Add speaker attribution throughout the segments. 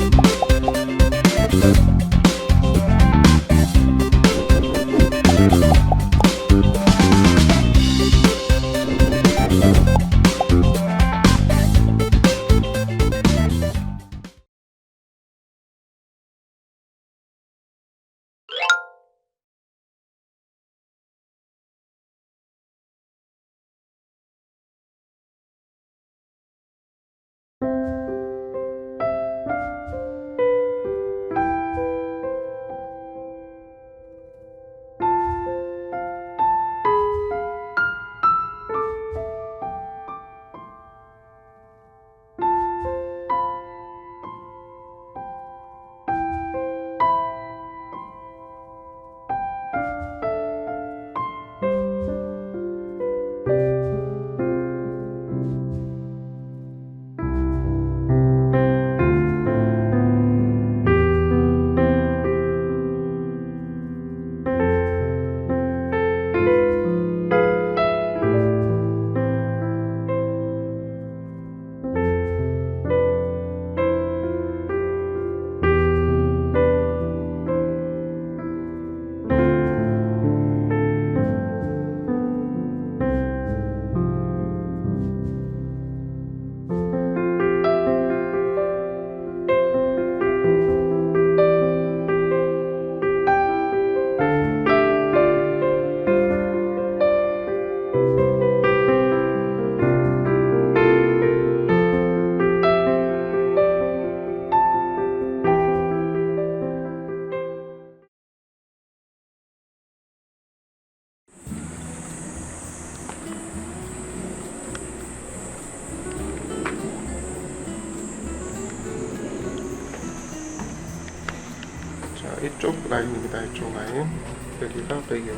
Speaker 1: you 자, 이쪽 라인입니다. 이쪽 라인. 여기가 배경.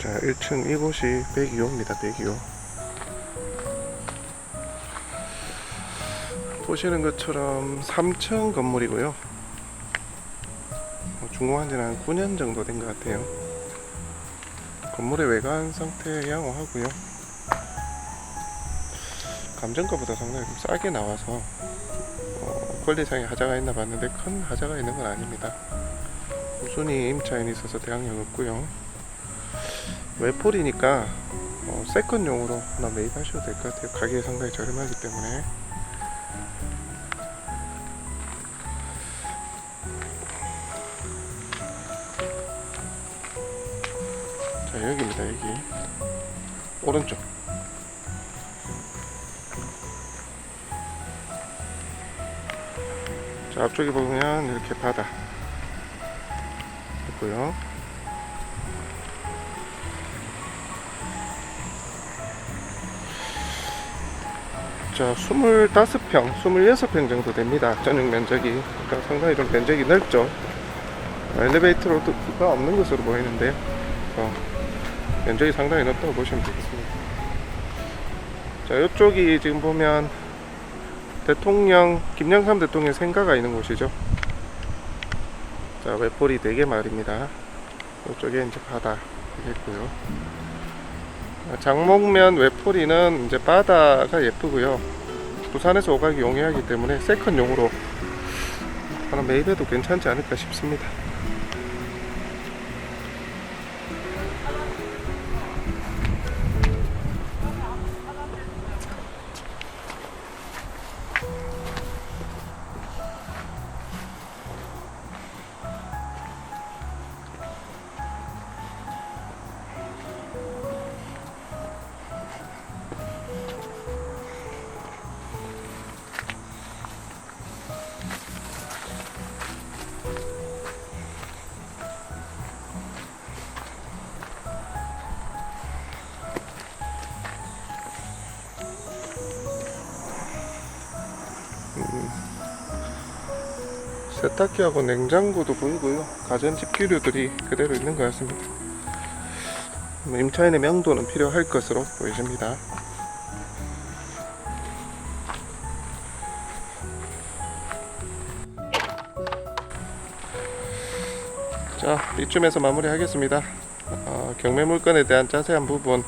Speaker 1: 자, 1층 이곳이 102호입니다. 102호. 보시는 것처럼 3층 건물이고요. 어, 준공한 지는 한 9년 정도 된 것 같아요. 건물의 외관 상태 양호하고요. 감정가보다 상당히 좀 싸게 나와서 어, 권리상의 하자가 있나 봤는데 큰 하자가 있는 건 아닙니다. 우순히 임차인이 있어서 대항력 없고요. 외폴이니까 어, 세컨용으로 하나 매입하셔도 될 것 같아요. 가격이 상당히 저렴하기 때문에. 자 여기입니다 여기. 오른쪽. 자 앞쪽에 보면 이렇게 바다 있고요. 자 25평 26평 정도 됩니다 전용 면적이. 그러니까 상당히 좀 면적이 넓죠. 엘리베이터로가 없는 것으로 보이는데요 어, 면적이 상당히 넓다고 보시면 되겠습니다. 자, 이쪽이 지금 보면 대통령 김영삼 대통령 생가가 있는 곳이죠. 자, 외폴이 4개 마을입니다. 이쪽에 이제 바다 있고요. 장목면 외폴이는 이제 바다가 예쁘고요. 부산에서 오가기 용이하기 때문에 세컨용으로 하나 매입해도 괜찮지 않을까 싶습니다. 세탁기하고 냉장고도 보이고요. 가전집 기류들이 그대로 있는 것 같습니다. 뭐 임차인의 명도는 필요할 것으로 보이십니다. 자 이쯤에서 마무리하겠습니다. 어, 경매 물건에 대한 자세한 부분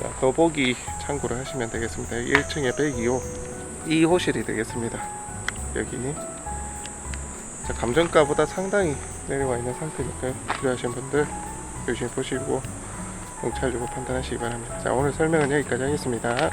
Speaker 1: 자, 더보기 참고를 하시면 되겠습니다. 1층에 102호 2호실이 되겠습니다. 여기 자, 감정가보다 상당히 내려와 있는 상태니까요. 필요하신 분들 유심히 보시고 경찰 주고 판단하시기 바랍니다. 자 오늘 설명은 여기까지 하겠습니다.